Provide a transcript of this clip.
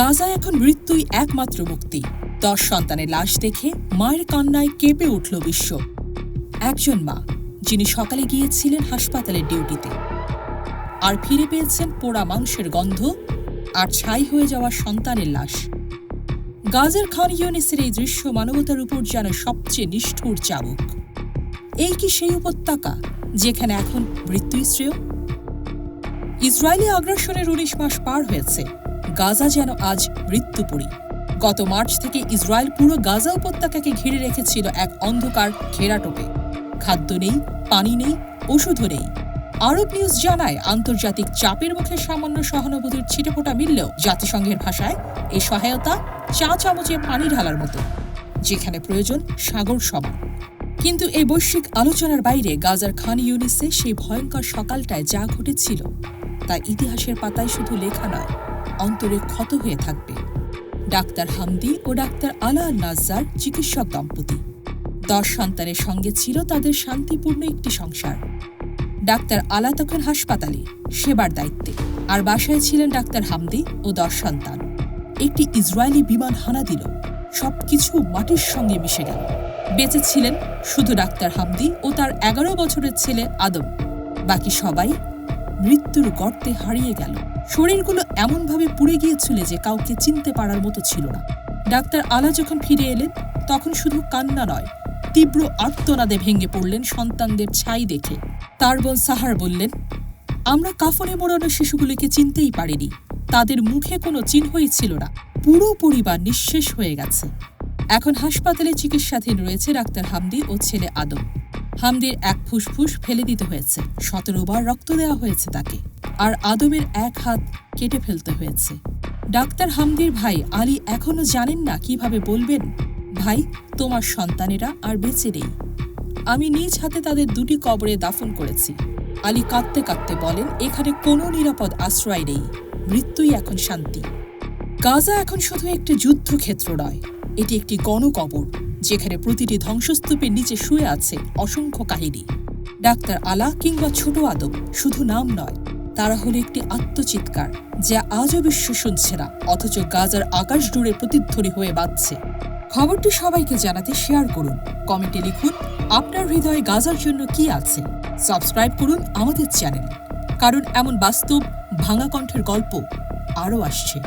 গাজায় এখন মৃত্যুই একমাত্র মুক্তি। দশ সন্তানের লাশ দেখে মায়ের কান্নায় কেঁপে উঠল বিশ্ব। একজন মা, যিনি সকালে গিয়েছিলেন হাসপাতালের ডিউটিতে। আর ফিরে পেয়েছেন পোড়া মাংসের গন্ধ আর ছাই হয়ে যাওয়া সন্তানের লাশ। গাজার খান ইউনিসের এই দৃশ্য মানবতার উপর যেন সবচেয়ে নিষ্ঠুর চাবুক। এই কি সেই উপত্যকা যেখানে এখন মৃত্যুই শ্রেয়? ইসরায়েলি আগ্রাসনের উনিশ মাস পার হয়েছে। গাজা যেন আজ মৃত্যুপুরী। গত মার্চ থেকে ইসরায়েল পুরো গাজা উপত্যকাকে ঘিরে রেখেছিল এক অন্ধকার ঘেরাটোপে খাদ্য নেই, পানি নেই, ওষুধও নেই। আরব নিউজ জানায়, আন্তর্জাতিক চাপের মুখে সামান্য সহানুভূতির ছিটেফোঁটা মিললেও জাতিসংঘের ভাষায় এই সহায়তা চা চামচে পানি ঢালার মতো, যেখানে প্রয়োজন সাগর সমান। কিন্তু এই বৈশ্বিক আলোচনার বাইরে গাজার খান ইউনিসে সেই ভয়ঙ্কর সকালটায় যা ঘটেছিল, তা ইতিহাসের পাতায় শুধু লেখা নয় অন্তরে ক্ষত হয়ে থাকবে। ডাক্তার হামদি ও ডাক্তার আলা নাজ্জার চিকিৎসক দম্পতি। দশ সন্তানের সঙ্গে ছিল তাদের শান্তিপূর্ণ একটি সংসার। ডাক্তার আলা তখন হাসপাতালে, সেবার দায়িত্বে। আর বাসায় ছিলেন ডাক্তার হামদি ও দশ সন্তান। একটি ইসরায়েলি বিমান হানা দিল। সবকিছু মাটির সঙ্গে মিশে গেল। বেঁচে ছিলেন শুধু ডাক্তার হামদি ও তার এগারো বছরের ছেলে আদম। বাকি সবাই মৃত্যুর গর্তে হারিয়ে গেল। শরীরগুলো এমনভাবে পুড়ে গিয়েছিল যে কাউকে চিনতে পারার মতো ছিল না। ডাক্তার আলা যখন ফিরে এলেন, তখন শুধু কান্না নয়, তীব্র আর্তনাদে ভেঙে পড়লেন সন্তানদের ছাই দেখে। তার বোন সাহার বললেন, আমরা কাফনে মোড়ানো শিশুগুলিকে চিনতেই পারিনি। তাদের মুখে কোনো চিহ্নই ছিল না। পুরো পরিবার নিঃশেষ হয়ে গেছে। এখন হাসপাতালে চিকিৎসাধীন রয়েছে ডাক্তার হামদি ও ছেলে আদম। হামদির এক ফুসফুস ফেলে দিতে হয়েছে। সতেরো বার রক্ত দেওয়া হয়েছে তাকে। আর আদমের এক হাত কেটে ফেলতে হয়েছে। ডাক্তার হামদির ভাই আলী এখনও জানেন না কীভাবে বলবেন, ভাই, তোমার সন্তানেরা আর বেঁচে নেই। আমি নিজ হাতে তাদের দুটি কবরে দাফন করেছি। আলী কাঁদতে কাঁদতে বলেন, এখানে কোনো নিরাপদ আশ্রয় নেই। মৃত্যুই এখন শান্তি। গাজা এখন শুধু একটি যুদ্ধক্ষেত্র নয়। এটি একটি গণকবর, যেখানে প্রতিটি ধ্বংসস্তূপের নিচে শুয়ে আছে অসংখ্য কাহিনী। ডাক্তার আলা কিংবা ছোট আদম শুধু নাম নয়, তারা হলো একটি আত্মচিৎকার, যা আজও বিশ্ব শুনছে না, অথচ গাজার আকাশ জুড়ে প্রতিধ্বনি হয়ে বাজছে খবরটি সবাইকে জানাতে শেয়ার করুন, কমেন্টে লিখুন, আপনার হৃদয়ে গাজার জন্য কি আছে? সাবস্ক্রাইব করুন আমাদের চ্যানেল, কারণ এমন বাস্তব, ভাঙা কণ্ঠের গল্প আরও আসছে।